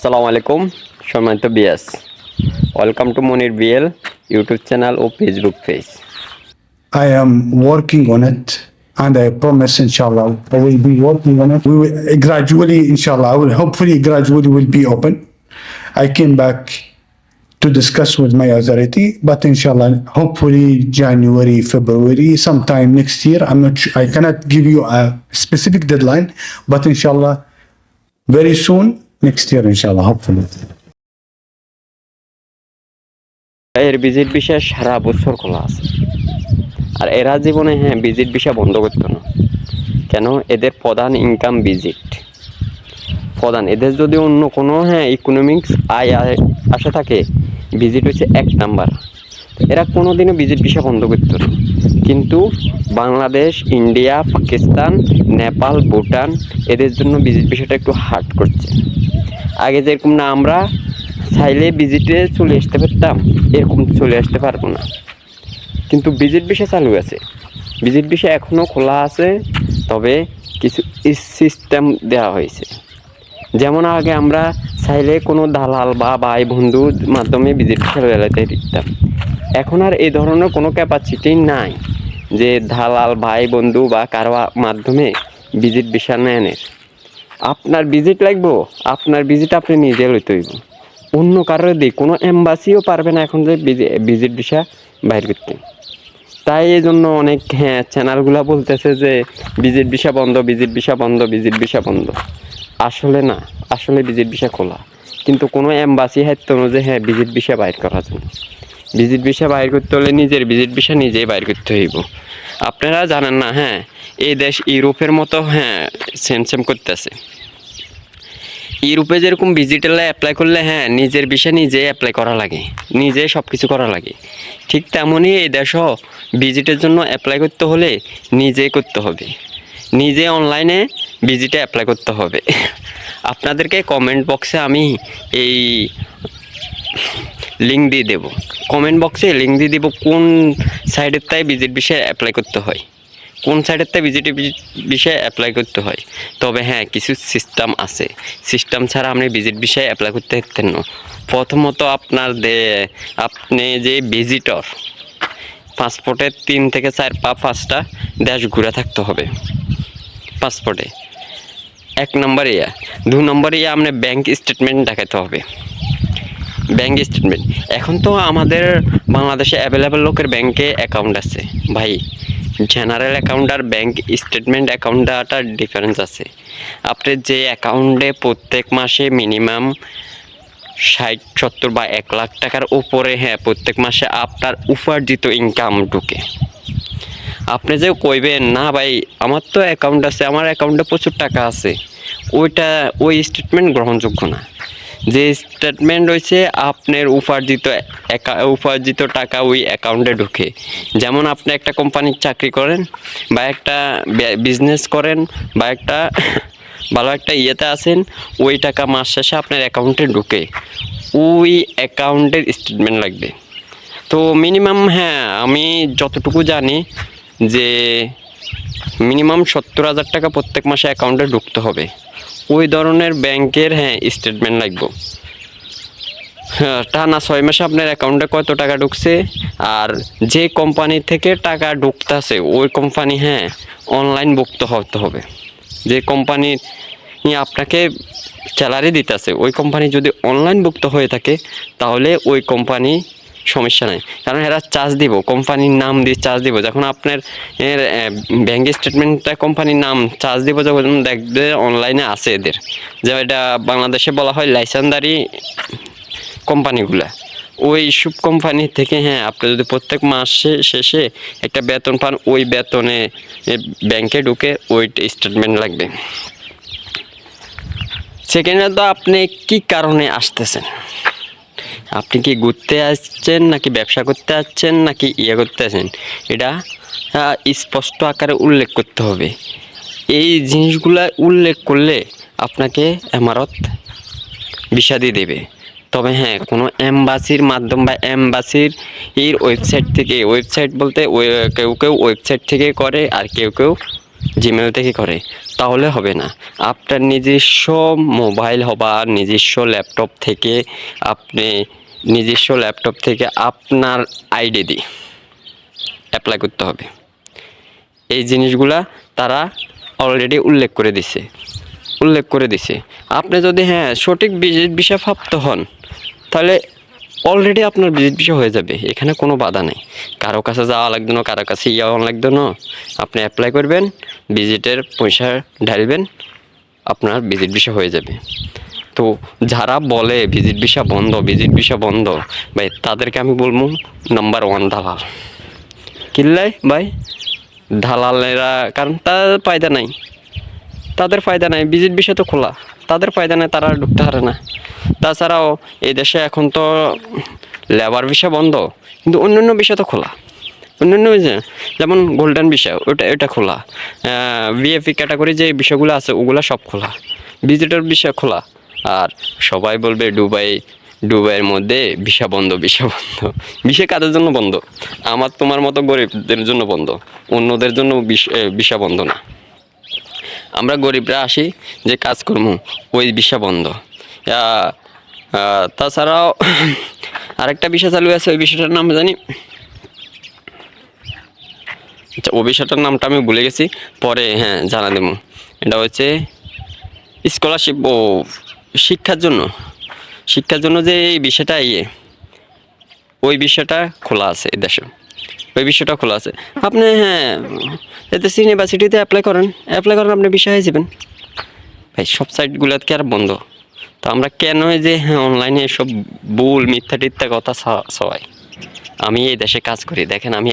আসসালামু আলাইকুম সম্মানিত বিয়াস welcome to Monir BL YouTube channel O Facebook page I am working on it and I promise inshallah I will be working on it. We will gradually inshallah I will hopefully gradually will be open. I came back to discuss with my authority but inshallah hopefully January, February, sometime next year. I'm not sure, I cannot give you a specific deadline but inshallah very soon next year, inshallah, hopefully. এর visit বিষয় সারা বছর খোলা আছে। আর এরা জীবনে হ্যাঁ visit বিষয় বন্ধ করতো না। কেন? এদের প্রধান ইনকাম ভিজিট প্রধান, এদের যদি অন্য কোনো হ্যাঁ ইকোনমিক্স আয়- আসে থাকে ভিজিট হচ্ছে এক নাম্বার এরা কোনো দিনও ভিজিট বিষয় বন্ধ করতো না। কিন্তু বাংলাদেশ, ইন্ডিয়া, পাকিস্তান, নেপাল, ভুটান, এদের জন্য ভিজিট বিষয়টা একটু হার্ড করছে। আগে যেরকম না আমরা চাইলে ভিজিটে চলে আসতে পারতাম, এরকম চলে আসতে পারব না। কিন্তু ভিজিট বিষয় চালু আছে। ভিজিট বিষয় এখনও খোলা আছে, তবে কিছু সিস্টেম দেওয়া হয়েছে। যেমন আগে আমরা চাইলে কোনো দালাল বা ভাই বন্ধুর মাধ্যমে ভিজিট বিষয় বেড়াতে দিতাম এখন আর এই ধরনের কোনো ক্যাপাসিটি নাই যে দালাল, ভাই, বন্ধু বা কারও মাধ্যমে ভিজিট বিষয় নেনের আপনার ভিজিট লাগবো, আপনার ভিজিট আপনি নিজে লইতে হইব। অন্য কারোর দিই কোনো এম্বাসিও পারবে না এখন যে ভিজিট ভিসা বাইর করতে। তাই এই জন্য অনেক হ্যাঁ চ্যানেলগুলো বলতেছে যে ভিজিট ভিসা বন্ধ ভিজিট ভিসা বন্ধ ভিজিট ভিসা বন্ধ। আসলে না, আসলে ভিজিট ভিসা খোলা। কিন্তু কোনো এম্বাসি হাইতো না যে হ্যাঁ ভিজিট ভিসা বাইর করার জন্য ভিজিট ভিসা বাইর করতে হলে নিজের ভিজিট ভিসা নিজেই বাইর করতে হইব। আপনারা জানেন না হ্যাঁ এই দেশ ইউরোপের মতো হ্যাঁ সেম সেম করতেছে। ইউরোপে যেরকম ডিজিটালে অ্যাপ্লাই করলে হ্যাঁ নিজের বিষয় নিজে অ্যাপ্লাই করা লাগে, নিজে সব কিছু করা লাগে। ঠিক তেমনই এই দেশও ভিজিটের জন্য অ্যাপ্লাই করতে হলে নিজে করতে হবে। নিজে অনলাইনে ভিজিটে অ্যাপ্লাই করতে হবে। আপনাদেরকে কমেন্ট বক্সে আমি এই লিঙ্ক দিয়ে দেবো। কমেন্ট বক্সে লিঙ্ক দিয়ে দেবো কোন সাইডের তাই ভিজিট বিষয়ে অ্যাপ্লাই করতে হয়। কোন সাইডের তাই ভিজিট বিষয়ে অ্যাপ্লাই করতে হয়। তবে হ্যাঁ কিছু সিস্টেম আছে। সিস্টেম ছাড়া আপনি ভিজিট বিষয়ে অ্যাপ্লাই করতে পারতেন না। প্রথমত আপনার আপনি যে ভিজিটর পাসপোর্টের তিন থেকে চার পা পাঁচটা দেশ ঘুরে থাকতে হবে। পাসপোর্টে এক নম্বর ইয়া দু নম্বর ইয়া আপনার ব্যাংক স্টেটমেন্ট দেখাতে হবে। ব্যাংক স্টেটমেন্ট এখন তো আমাদের বাংলাদেশে অ্যাভেলেবেল লোকের ব্যাংকে অ্যাকাউন্ট আছে। ভাই জেনারেল অ্যাকাউন্ট আর ব্যাঙ্ক স্টেটমেন্ট অ্যাকাউন্টটা ডিফারেন্স আছে। আপনি যে অ্যাকাউন্টে প্রত্যেক মাসে মিনিমাম ষাট, সত্তর বা এক লাখ টাকার উপরে হ্যাঁ প্রত্যেক মাসে আপনার উপার্জিত ইনকাম ঢুকে। আপনি যে কইবেন, না ভাই, আমার তো অ্যাকাউন্ট আছে, আমার অ্যাকাউন্টে প্রচুর টাকা আছে। ওইটা, ওই স্টেটমেন্ট গ্রহণযোগ্য না। যে স্টেটমেন্ট রয়েছে, আপনার উপার্জিত উপার্জিত টাকা ওই অ্যাকাউন্টে ঢুকে। যেমন আপনি একটা কোম্পানির চাকরি করেন, বা একটা বিজনেস করেন, বা একটা ভালো একটা ইয়েতে আছেন, ওই টাকা মাস শেষে আপনার অ্যাকাউন্টে ঢুকে। ওই অ্যাকাউন্টের স্টেটমেন্ট লাগবে। তো মিনিমাম হ্যাঁ আমি যতটুকু জানি যে মিনিমাম সত্তর হাজার টাকা প্রত্যেক মাসে অ্যাকাউন্টে ঢুকতে হবে। ওই ধরনের ব্যাংকের হ্যাঁ স্টেটমেন্ট লাগবে। হ্যাঁ টানা ছয় মাসে আপনার অ্যাকাউন্টে কত টাকা ঢুকছে? আর যে কোম্পানি থেকে টাকা ঢুকতেছে, ওই কোম্পানি হ্যাঁ অনলাইন ভুক্ত হতে হবে। যে কোম্পানি আপনাকে স্যালারি দিতেছে, ওই কোম্পানি যদি অনলাইন ভুক্ত হয়ে থাকে, তাহলে ওই কোম্পানি সমস্যা নাই। কারণ এরা চার্জ দিব, কোম্পানির নাম দিয়ে চার্জ দিব। যখন আপনার এর ব্যাঙ্ক স্টেটমেন্টটা কোম্পানির নাম চার্জ দিব, যখন দেখবে অনলাইনে আছে এদের। যে এটা বাংলাদেশে বলা হয় লাইসেন্সদারি কোম্পানিগুলা। ওই সব কোম্পানি থেকে হ্যাঁ আপনি যদি প্রত্যেক মাসে শেষে একটা বেতন পান, ওই বেতনে ব্যাংকে ঢুকে ওই স্টেটমেন্ট লাগবে। সেকেন্ডে তো আপনি কি কারণে আসতেছেন? আপনি কি ঘুরতে আসছেন, নাকি ব্যবসা করতে আসছেন, নাকি ইয়ে করতে আসছেন? এটা স্পষ্ট আকারে উল্লেখ করতে হবে। এই জিনিসগুলা উল্লেখ করলে আপনাকে এমারত বিষাদি দেবে। তবে হ্যাঁ কোনো এম্বাসির মাধ্যম বা এম্বাসির এর ওয়েবসাইট থেকে, ওয়েবসাইট বলতে কেউ কেউ ওয়েবসাইট থেকে করে আর কেউ কেউ জিমেল থেকে করে, তাহলে হবে না। আপনার নিজস্ব মোবাইল হবা নিজস্ব ল্যাপটপ থেকে আপনি নিজস্ব ল্যাপটপ থেকে আপনার আইডি দিয়ে অ্যাপ্লাই করতে হবে। এই জিনিসগুলা তারা অলরেডি উল্লেখ করে দিছে। উল্লেখ করে দিছে। আপনি যদি হ্যাঁ সঠিক ভিজিট বিষয় প্রাপ্ত হন, তাহলে অলরেডি আপনার ভিজিট বিষয় হয়ে যাবে। এখানে কোনো বাধা নেই। কারও কাছে যাওয়া লাগতো না, কারও কাছে যাওয়া লাগতো না। আপনি অ্যাপ্লাই করবেন ভিজিটের পয়সা ঢালবেন, আপনার ভিজিট বিষয় হয়ে যাবে। তো যারা বলে ভিজিট ভিসা বন্ধ, ভিজিট ভিসা বন্ধ, ভাই, তাদেরকে আমি বলব নাম্বার ওয়ান দালাল। কিনলাই ভাই? দালালেরা, কারণ তাদের ফায়দা নাই। তাদের ফায়দা নাই, ভিজিট বিষয় তো খোলা। তাদের ফায়দা নাই, তারা ঢুকতে পারে না। তাছাড়াও এই দেশে এখন তো লেবার বিষয় বন্ধ, কিন্তু অন্যান্য বিষয় তো খোলা। অন্যান্য যেমন গোল্ডেন বিষয় ওটা ওটা খোলা। ভিএফি ক্যাটাগরি যে বিষয়গুলো আছে, ওগুলো সব খোলা। ভিজিটর বিষয় খোলা। আর সবাই বলবে দুবাই ডুবাইয়ের মধ্যে ভিসা বন্ধ ভিসা বন্ধ। ভিসা কাদের জন্য বন্ধ? আমার তোমার মতো গরিবদের জন্য বন্ধ। অন্যদের জন্য ভিসা বন্ধ না। আমরা গরিবরা আসি যে কাজ করব ওই বিষয় বন্ধ। তাছাড়াও আরেকটা বিষয় চালু আছে, ওই বিষয়টার নাম জানি? আচ্ছা ওই বিষয়টার নামটা আমি ভুলে গেছি। পরে হ্যাঁ জানা দেবো। এটা হচ্ছে স্কলারশিপ ও শিক্ষার জন্য। শিক্ষার জন্য যে এই বিষয়টা ইয়ে ওই বিষয়টা খোলা আছে এই দেশে। ওই বিষয়টা খোলা আছে। আপনি হ্যাঁ এতে ইউনিভার্সিটিতে অ্যাপ্লাই করেন। অ্যাপ্লাই করেন আপনি বিষয় হয়ে যাবেন। ভাই, সব সাইটগুলো কি আর বন্ধ। তো আমরা কেন যে হ্যাঁ অনলাইনে এসব ভুল মিথ্যা টিথ্যা কথা সবাই আমি এই দেশে কাজ করি। দেখেন, আমি